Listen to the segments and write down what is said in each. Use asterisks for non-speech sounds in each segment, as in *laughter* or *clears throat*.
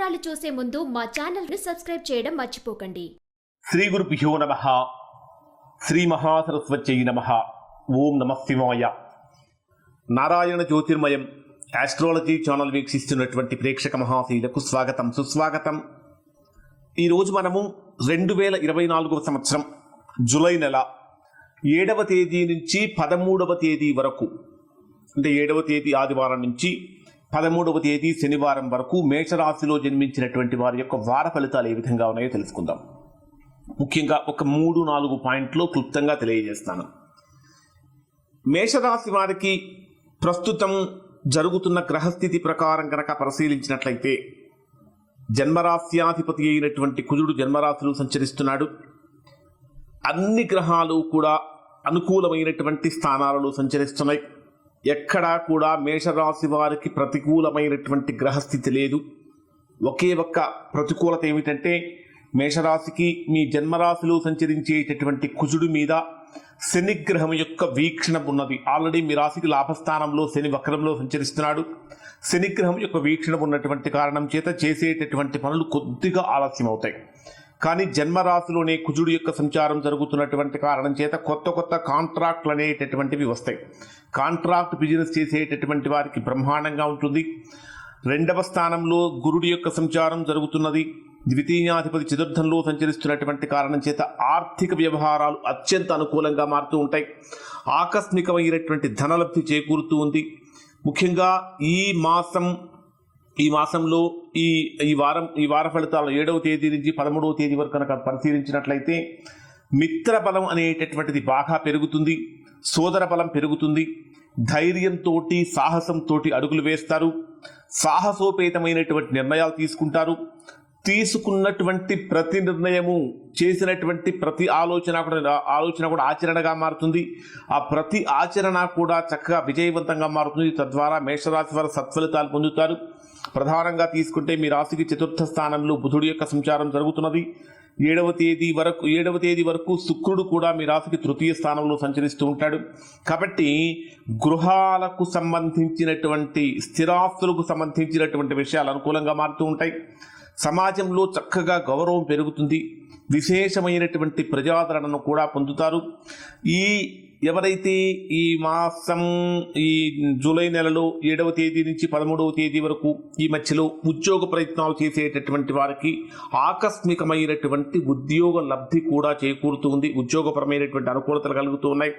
వివరాలు చూసే ముందు మా ఛానల్ని సబ్స్క్రైబ్ చేయడం మర్చిపోకండి. శ్రీ గురుభ్యో నమ. శ్రీ మహాసరస్వత్యై నమ. ఓం నమ శివాయ. నారాయణ జ్యోతిర్మయం ఆస్ట్రాలజీ ఛానల్ వీక్షిస్తున్నటువంటి ప్రేక్షక మహాశీలకు స్వాగతం సుస్వాగతం. ఈరోజు మనము రెండు వేల ఇరవై నాలుగవ సంవత్సరం జూలై నెల ఏడవ తేదీ నుంచి పదమూడవ తేదీ వరకు అంటే ఏడవ తేదీ ఆదివారం నుంచి పదమూడవ తేదీ శనివారం వరకు మేషరాశిలో జన్మించినటువంటి వారి యొక్క వార ఫలితాలు ఏ విధంగా ఉన్నాయో తెలుసుకుందాం. ముఖ్యంగా ఒక మూడు నాలుగు పాయింట్లు క్లుప్తంగా తెలియజేస్తాను. మేషరాశి వారికి ప్రస్తుతం జరుగుతున్న గ్రహస్థితి ప్రకారం కనుక పరిశీలించినట్లయితే జన్మరాశ్యాధిపతి అయినటువంటి కుజుడు జన్మరాశిలో సంచరిస్తున్నాడు. అన్ని గ్రహాలు కూడా అనుకూలమైనటువంటి స్థానాలలో సంచరిస్తున్నాయి. ఎక్కడా కూడా మేషరాశి వారికి ప్రతికూలమైనటువంటి గ్రహస్థితి లేదు. ఒకే ఒక్క ప్రతికూలత ఏమిటంటే మేషరాశికి మీ జన్మరాశిలో సంచరించేటటువంటి కుజుడు మీద శనిగ్రహం యొక్క వీక్షణ ఉన్నది. ఆల్రెడీ మీ రాశికి లాభస్థానంలో శని వక్రంలో సంచరిస్తున్నాడు. శనిగ్రహం యొక్క వీక్షణ ఉన్నటువంటి కారణం చేత చేసేటటువంటి పనులు కొద్దిగా ఆలస్యం అవుతాయి కానీ జన్మరాశిలోనే కుజుడు యొక్క సంచారం జరుగుతున్నటువంటి కారణం చేత కొత్త కొత్త కాంట్రాక్ట్లు అనేటటువంటివి వస్తాయి. కాంట్రాక్ట్ బిజినెస్ చేసేటటువంటి వారికి బ్రహ్మాండంగా ఉంటుంది. రెండవ స్థానంలో గురుడి యొక్క సంచారం జరుగుతున్నది. ద్వితీయాధిపతి చతుర్థంలో సంచరిస్తున్నటువంటి కారణం చేత ఆర్థిక వ్యవహారాలు అత్యంత అనుకూలంగా మారుతూ ఉంటాయి. ఆకస్మికమైనటువంటి ధనలబ్ధి చేకూరుతూ ఉంది. ముఖ్యంగా ఈ మాసం ఈ మాసంలో ఈ ఈ వారం ఈ వార ఫలితాలు ఏడవ తేదీ నుంచి పదమూడవ తేదీ వరకు కనుక పరిశీలించినట్లయితే మిత్ర బలం అనేటటువంటిది బాగా పెరుగుతుంది సోదర బలం పెరుగుతుంది ధైర్యంతో సాహసంతో అడుగులు వేస్తారు సాహసోపేతమైనటువంటి నిర్ణయాలు తీసుకుంటారు తీసుకున్నటువంటి ప్రతి నిర్ణయము చేసినటువంటి ప్రతి ఆలోచన కూడా ఆలోచన కూడా ఆచరణగా మారుతుంది ఆ ప్రతి ఆచరణ కూడా చక్కగా విజయవంతంగా మారుతుంది తద్వారా మేషరాశి వారు సత్ఫలితాలు పొందుతారు ప్రధానంగా తీసుకుంటే మీ రాశికి చతుర్థ స్థానంలో బుధుడి యొక్క సంచారం జరుగుతున్నది. ఏడవ తేదీ వరకు ఏడవ తేదీ వరకు శుక్రుడు కూడా మీ రాశికి తృతీయ స్థానంలో సంచరిస్తూ ఉంటాడు. కాబట్టి గృహాలకు సంబంధించినటువంటి స్థిరాస్తులకు సంబంధించినటువంటి విషయాలు అనుకూలంగా మారుతూ ఉంటాయి. సమాజంలో చక్కగా గౌరవం పెరుగుతుంది. విశేషమైనటువంటి ప్రజాదరణను కూడా పొందుతారు. ఈ ఎవరైతే ఈ మాసం ఈ జూలై నెలలో ఏడవ తేదీ నుంచి పదమూడవ తేదీ వరకు ఈ మధ్యలో ఉద్యోగ ప్రయత్నాలు చేసేటటువంటి వారికి ఆకస్మికమైనటువంటి ఉద్యోగ లబ్ధి కూడా చేకూరుతుంది. ఉద్యోగపరమైనటువంటి అనుకూలతలు కలుగుతూ ఉన్నాయి.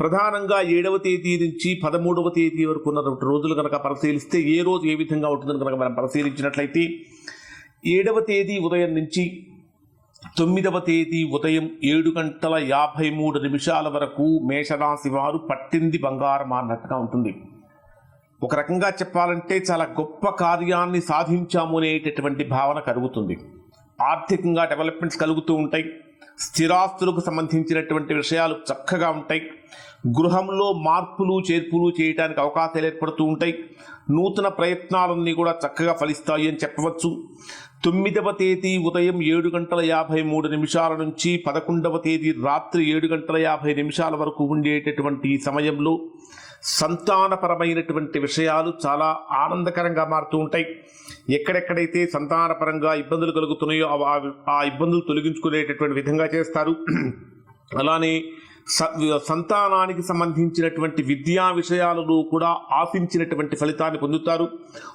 ప్రధానంగా ఏడవ తేదీ నుంచి పదమూడవ తేదీ వరకు ఉన్నటువంటి రోజులు కనుక పరిశీలిస్తే ఏ రోజు ఏ విధంగా ఉంటుందని కనుక మనం పరిశీలించినట్లయితే ఏడవ తేదీ ఉదయం నుంచి తొమ్మిదవ తేదీ ఉదయం ఏడు గంటల యాభై మూడు నిమిషాల వరకు మేషరాశి వారు పట్టింది బంగారం అన్నట్టుగా ఉంటుంది. ఒక రకంగా చెప్పాలంటే చాలా గొప్ప కార్యాన్ని సాధించాము అనేటటువంటి భావన కలుగుతుంది. ఆర్థికంగా డెవలప్మెంట్స్ కలుగుతూ ఉంటాయి. స్థిరాస్తులకు సంబంధించినటువంటి విషయాలు చక్కగా ఉంటాయి. గృహంలో మార్పులు చేర్పులు చేయడానికి అవకాశాలు ఏర్పడుతూ ఉంటాయి. నూతన ప్రయత్నాలన్నీ కూడా చక్కగా ఫలిస్తాయి అని చెప్పవచ్చు. తొమ్మిదవ తేదీ ఉదయం ఏడు గంటల యాభై మూడు నిమిషాల నుంచి పదకొండవ తేదీ రాత్రి ఏడు గంటల యాభై నిమిషాల వరకు ఉండేటటువంటి సమయంలో సంతానపరమైనటువంటి విషయాలు చాలా ఆనందకరంగా మారుతూ ఉంటాయి. ఎక్కడెక్కడైతే సంతానపరంగా ఇబ్బందులు కలుగుతున్నాయో ఆ- ఇబ్బందులు తొలగించుకునేటటువంటి విధంగా చేస్తారు. *clears throat* అలానే సంతానానికి సంబంధించినటువంటి విద్యా విషయాలలో కూడా ఆశించినటువంటి ఫలితాన్ని పొందుతారు.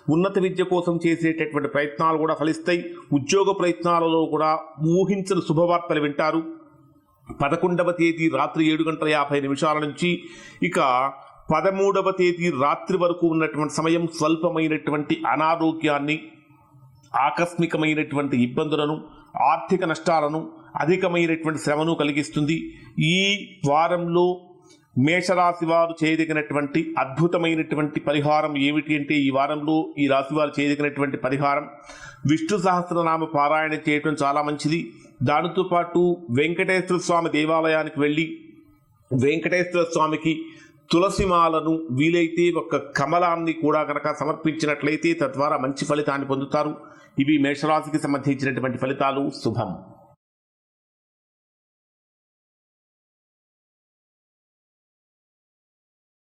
ఉన్నత విద్య కోసం చేసేటటువంటి ప్రయత్నాలు కూడా ఫలిస్తాయి. ఉద్యోగ ప్రయత్నాలలో కూడా ఊహించని శుభవార్తలు వింటారు. పదకొండవ తేదీ రాత్రి ఏడు గంటల యాభై నిమిషాల నుంచి ఇక పదమూడవ తేదీ రాత్రి వరకు ఉన్నటువంటి సమయం స్వల్పమైనటువంటి అనారోగ్యాన్ని ఆకస్మికమైనటువంటి ఇబ్బందులను ఆర్థిక నష్టాలను అధికమైనటువంటి శ్రమను కలిగిస్తుంది. ఈ వారంలో మేషరాశి వారు చేయదగినటువంటి అద్భుతమైనటువంటి పరిహారం ఏమిటి అంటే ఈ వారంలో ఈ రాశి వారు చేయదగినటువంటి పరిహారం విష్ణు సహస్రనామ పారాయణ చేయటం చాలా మంచిది. దానితో పాటు వెంకటేశ్వర స్వామి దేవాలయానికి వెళ్ళి వెంకటేశ్వర స్వామికి తులసిమాలను వీలైతే ఒక కమలాన్ని కూడా కనుక సమర్పించినట్లయితే తద్వారా మంచి ఫలితాన్ని పొందుతారు. ఇవి మేషరాశికి సంబంధించినటువంటి ఫలితాలు. శుభం.